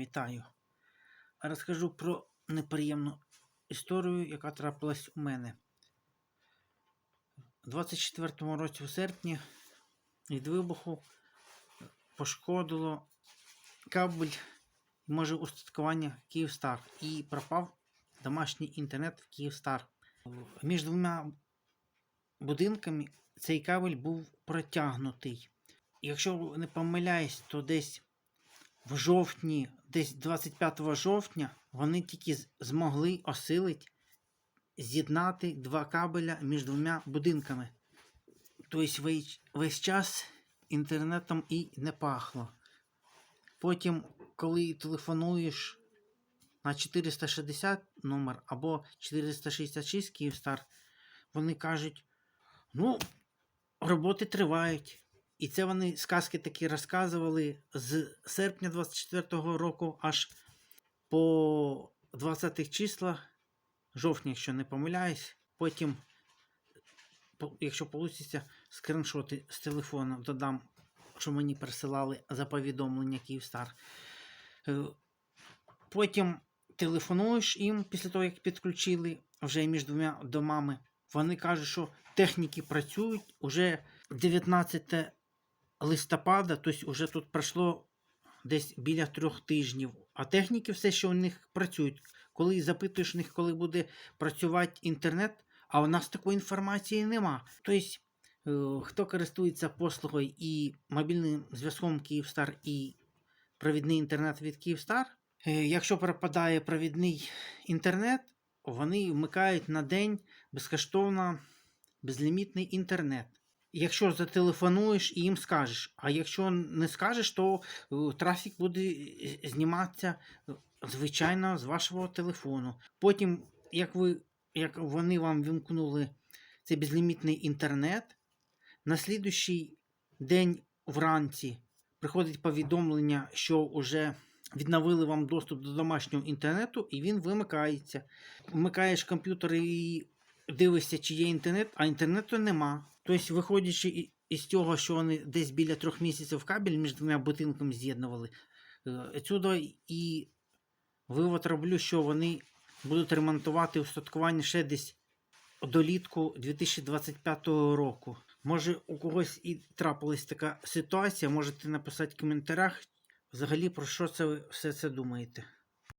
Вітаю. Розкажу про неприємну історію, яка трапилась у мене. У 24-му році у серпні від вибуху пошкодило кабель, може устаткування Київстар і пропав домашній інтернет в Київстар. Між двома будинками цей кабель був протягнутий. Якщо не помиляюсь, то десь в жовтні, десь 25 жовтня, вони тільки змогли осилити з'єднати два кабеля між двома будинками. Тобто весь, весь час інтернетом і не пахло. Потім, коли телефонуєш на 460 номер або 466 Київстар, вони кажуть, ну, роботи тривають. І це вони сказки такі розказували з серпня 24-го року аж по 20 числа жовтня, якщо не помиляюсь. Потім, якщо вийде, скріншоти з телефону додам, що мені присилали за повідомлення Київстар. Е, Потім телефонуєш їм після того, як підключили вже між двома домами. Вони кажуть, що техніки працюють уже 19 листопада, тобто вже тут пройшло десь біля трьох тижнів. А техніки все ще у них працюють. Коли запитуєш у них, коли буде працювати інтернет, а у нас такої інформації нема. Тобто, е, хто користується послугою і мобільним зв'язком Київстар і провідний інтернет від Київстар, е, якщо пропадає провідний інтернет, вони вмикають на день безкоштовно безлімітний інтернет. Якщо зателефонуєш і їм скажеш, а якщо не скажеш, то е, трафік буде е, зніматися е, звичайно з вашого телефону. Потім, як ви, як вони вам вімкнули цей безлімітний інтернет, на слідуючий день вранці приходить повідомлення, що вже відновили вам доступ до домашнього інтернету, і він вимикається. Вмикаєш комп'ютер і дивишся, чи є інтернет, а інтернету нема. Тобто, виходячи із цього, що вони десь біля трьох місяців кабель між двома будинками з'єднували, е, і вивод роблю, що вони будуть ремонтувати устаткування ще десь долітку 2025 року. Може, у когось і трапилась така ситуація, можете написати в коментарях взагалі про що це ви все це думаєте.